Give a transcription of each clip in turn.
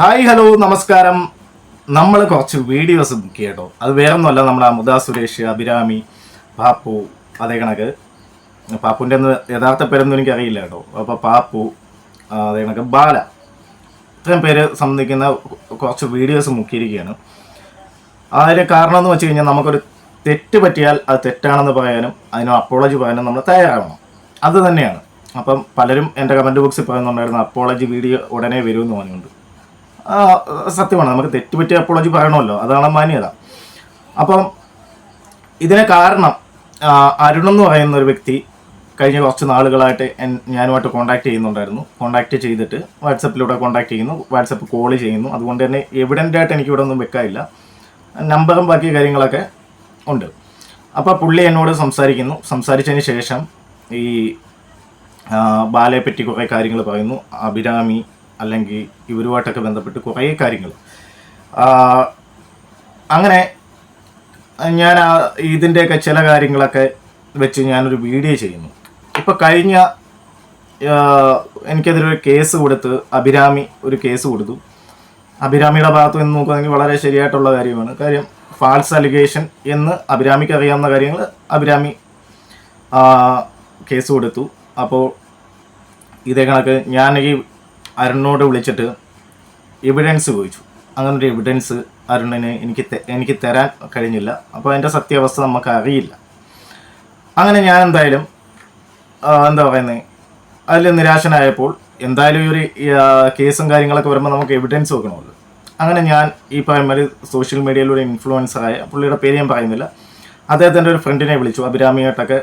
Hi hello നമസ്കാരം. നമ്മൾ കുറച്ച് വീഡിയോസ് ബുക്ക് ചെയ്യട്ടോ അത് വേറെ ഒന്നുമല്ല നമ്മുടെ അമുദ സുരേഷ് അഭിരാമി പാപ്പു അതേ കണക്ക്. പാപ്പുന്റെ ഒന്ന് യഥാർത്ഥ പേരൊന്നും എനിക്കറിയില്ല കേട്ടോ. അപ്പോൾ പാപ്പു അതേ കണക്ക് ബാല. ഇത്രയും പേര് സംബന്ധിക്കുന്ന കുറച്ച് വീഡിയോസ് മുക്കിയിരിക്കുകയാണ് അതിന് കാരണം എന്ന് വെച്ച് കഴിഞ്ഞാൽ നമുക്കൊരു തെറ്റ് പറ്റിയാൽ അത് തെറ്റാണെന്ന് പറയാനും അതിന് അപ്പോളജി പറയാനും നമ്മൾ തയ്യാറാവണം. അത് തന്നെയാണ്. അപ്പം പലരും എന്റെ കമന്റ് ബോക്സിൽ പറയുന്നുണ്ടായിരുന്നു അപ്പോളജി വീഡിയോ ഉടനെ വരുമെന്ന് പറഞ്ഞുകൊണ്ട്. സത്യമാണ്. നമുക്ക് തെറ്റ് പറ്റിയ അപ്പോളജി പറയണമല്ലോ. അതാണ് മാന്യത. അപ്പം ഇതിന് കാരണം അരുൺ എന്ന് പറയുന്ന ഒരു വ്യക്തി കഴിഞ്ഞ കുറച്ച് നാളുകളായിട്ട് ഞാനുമായിട്ട് കോൺടാക്ട് ചെയ്യുന്നുണ്ടായിരുന്നു. കോൺടാക്ട് ചെയ്തിട്ട് വാട്സപ്പിലൂടെ കോൺടാക്ട് ചെയ്യുന്നു. വാട്സപ്പ് കോൾ ചെയ്യുന്നു. അതുകൊണ്ട് തന്നെ എവിഡന്റ് ആയിട്ട് എനിക്ക് ഇവിടെ ഒന്നും വെക്കാനില്ല. നമ്പറും ബാക്കി കാര്യങ്ങളൊക്കെ ഉണ്ട്. അപ്പോൾ പുള്ളി എന്നോട് സംസാരിക്കുന്നു. സംസാരിച്ചതിന് ശേഷം ഈ ബാലയെ പറ്റി കുറേ കാര്യങ്ങൾ പറയുന്നു. അഭിരാമി അല്ലെങ്കിൽ ഇവരുമായിട്ടൊക്കെ ബന്ധപ്പെട്ട് കുറേ കാര്യങ്ങൾ. അങ്ങനെ ഞാൻ ഇതിന്റെയൊക്കെ ചില കാര്യങ്ങളൊക്കെ വെച്ച് ഞാനൊരു വീഡിയോ ചെയ്യുന്നു. ഇപ്പോൾ കഴിഞ്ഞ എനിക്കെതിരൊരു കേസ് കൊടുത്ത് അഭിരാമി ഒരു കേസ് കൊടുത്തു. അഭിരാമിയുടെ ഭാഗത്ത് നിന്ന് നോക്കുകയാണെങ്കിൽ വളരെ ശരിയായിട്ടുള്ള കാര്യമാണ്. കാര്യം ഫാൾസ് അലിഗേഷൻ എന്ന് അഭിരാമിക്ക് അറിയാവുന്ന കാര്യങ്ങൾ അഭിരാമി കേസ് കൊടുത്തു. അപ്പോൾ ഇതേ കണക്ക് ഞാൻ ഈ അരുണിനോട് വിളിച്ചിട്ട് എവിഡൻസ് ചോദിച്ചു. അങ്ങനൊരു എവിഡൻസ് അരുണിന് എനിക്ക് എനിക്ക് തരാൻ കഴിഞ്ഞില്ല. അപ്പോൾ അതിന്റെ സത്യാവസ്ഥ നമുക്ക് അറിയില്ല. അങ്ങനെ ഞാൻ എന്തായാലും എന്താ പറയുന്നത് അതിൽ നിരാശനായപ്പോൾ എന്തായാലും ഈ ഒരു കേസും കാര്യങ്ങളൊക്കെ വരുമ്പോൾ നമുക്ക് എവിഡൻസ് വെക്കണമല്ലോ. അങ്ങനെ ഞാൻ ഈ പറയുമ്പോൾ സോഷ്യൽ മീഡിയയിലൂടെ ഇൻഫ്ലുവൻസറായ പുള്ളിയുടെ പേര് ഞാൻ പറയുന്നില്ല. അദ്ദേഹത്തിന്റെ ഒരു ഫ്രണ്ടിനെ വിളിച്ചു അഭിരാമിയായിട്ടൊക്കെ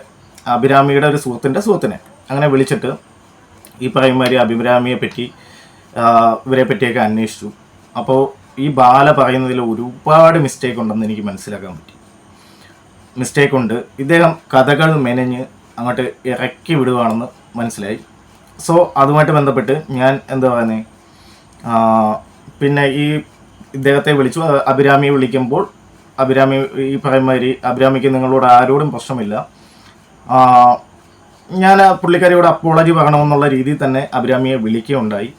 അഭിരാമിയുടെ ഒരു സുഹൃത്തിന്റെ സുഹൃത്തിനെ. അങ്ങനെ വിളിച്ചിട്ട് ഈ പറയുമാതിരി അഭിരാമിയെ പറ്റി ഇവരെ പറ്റിയൊക്കെ അന്വേഷിച്ചു. അപ്പോൾ ഈ ബാല പറയുന്നതിൽ ഒരുപാട് മിസ്റ്റേക്ക് ഉണ്ടെന്ന് എനിക്ക് മനസ്സിലാക്കാൻ പറ്റി. മിസ്റ്റേക്ക് ഉണ്ട്. ഇദ്ദേഹം കഥകൾ മെനഞ്ഞ് അങ്ങോട്ട് ഇറക്കി വിടുവാണെന്ന് മനസ്സിലായി. സോ അതുമായിട്ട് ബന്ധപ്പെട്ട് ഞാൻ എന്താ പറയുന്നത് പിന്നെ ഈ ഇദ്ദേഹത്തെ വിളിച്ചു. അഭിരാമിയെ വിളിക്കുമ്പോൾ അഭിരാമി ഈ പറയുമാതിരി അഭിരാമിക്ക് നിങ്ങളോട് ആരോടും പ്രശ്നമില്ല. ഞാൻ പുള്ളിക്കാരിയോട് അപ്പോളജി പറയണമെന്നുള്ള രീതിയിൽ തന്നെ അഭിരാമിയെ വിളിക്കുകയുണ്ടായി.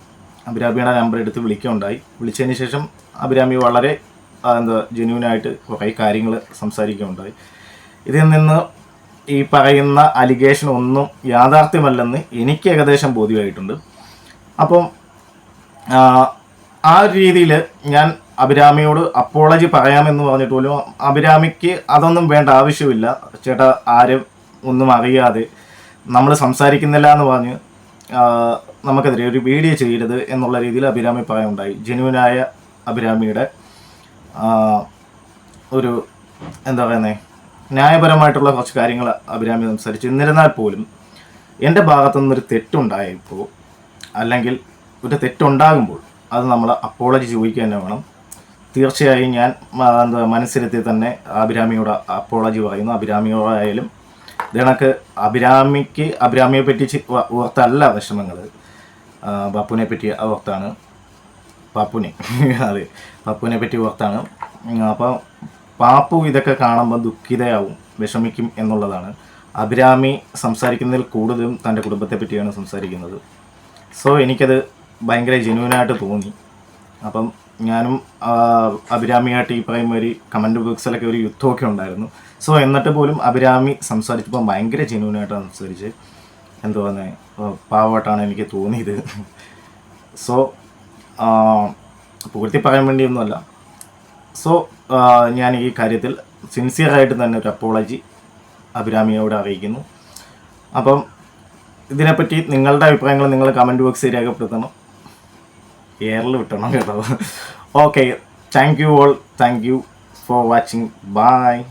അഭിരാമിയുടെ നമ്പർ എടുത്ത് വിളിക്കുകയുണ്ടായി. വിളിച്ചതിന് ശേഷം അഭിരാമി വളരെ എന്താ ജെന്യൂനായിട്ട് കുറേ കാര്യങ്ങൾ സംസാരിക്കുകയുണ്ടായി. ഇതിൽ നിന്ന് ഈ പറയുന്ന അലിഗേഷൻ ഒന്നും യാഥാർത്ഥ്യമല്ലെന്ന് എനിക്ക് ഏകദേശം ബോധ്യമായിട്ടുണ്ട്. അപ്പം ആ ഒരു രീതിയിൽ ഞാൻ അഭിരാമിയോട് അപ്പോളജി പറയാമെന്ന് പറഞ്ഞിട്ട് പോലും അഭിരാമിക്ക് അതൊന്നും വേണ്ട ആവശ്യമില്ല. ചേട്ടാ ആരും ഒന്നും അറിയാതെ നമ്മൾ സംസാരിക്കുന്നില്ല എന്ന് പറഞ്ഞ് നമുക്കെതിരെ ഒരു വീഡിയോ ചെയ്യരുത് എന്നുള്ള രീതിയിൽ അഭിരാമി പറയുണ്ടായി. ജെന്യൂനായ അഭിരാമിയുടെ ഒരു എന്താ പറയുന്നത് ന്യായപരമായിട്ടുള്ള കുറച്ച് കാര്യങ്ങൾ അഭിരാമി സംസാരിച്ചു. എന്നിരുന്നാൽ പോലും എന്റെ ഭാഗത്തു നിന്നൊരു തെറ്റുണ്ടായപ്പോൾ അല്ലെങ്കിൽ ഒരു തെറ്റുണ്ടാകുമ്പോൾ അത് നമ്മൾ അപ്പോളജി ചോദിക്കുക തന്നെ വേണം. തീർച്ചയായും ഞാൻ എന്താ മനസ്സിലെത്തി തന്നെ അഭിരാമിയോട് അപ്പോളജി പറയുന്നു. അഭിരാമിയോടായാലും ഇതണക്ക് അഭിരാമിക്ക് അഭിരാമിയെ പറ്റി ഓർത്തല്ല വിഷമങ്ങൾ ബാപ്പുവിനെ പറ്റി ഓർത്താണ്. പാപ്പുനെ അതെ. പാപ്പുവിനെ പറ്റി ഓർത്താണ്. അപ്പോൾ പാപ്പു ഇതൊക്കെ കാണുമ്പോൾ ദുഃഖിതയാവും വിഷമിക്കും എന്നുള്ളതാണ്. അഭിരാമി സംസാരിക്കുന്നതിൽ കൂടുതലും തന്റെ കുടുംബത്തെ പറ്റിയാണ് സംസാരിക്കുന്നത്. സോ എനിക്കത് ഭയങ്കര ജെന്യൂനായിട്ട് തോന്നി. അപ്പം ഞാനും അഭിരാമിയായിട്ട് ഈ പറയുന്ന ഒരു കമന്റ് ബോക്സിലൊക്കെ ഒരു യുദ്ധമൊക്കെ ഉണ്ടായിരുന്നു. സോ എന്നിട്ട് പോലും അഭിരാമി സംസാരിച്ചപ്പോൾ ഭയങ്കര ജെന്യൂനായിട്ടാണ് സംസാരിച്ച് എന്തുവാന്ന് പാവമായിട്ടാണ് എനിക്ക് തോന്നിയത്. സോ പൂർത്തി പറയാൻ വേണ്ടിയൊന്നുമല്ല. സോ ഞാൻ ഈ കാര്യത്തിൽ സിൻസിയറായിട്ട് തന്നെ ഒരു അപ്പോളജി അഭിരാമിയോട് അറിയിക്കുന്നു. അപ്പം ഇതിനെപ്പറ്റി നിങ്ങളുടെ അഭിപ്രായങ്ങൾ നിങ്ങൾ കമന്റ് ബോക്സിൽ രേഖപ്പെടുത്തണം. എയറിൽ വിട്ടണം കേട്ടോ. Okay thank you all thank you for watching bye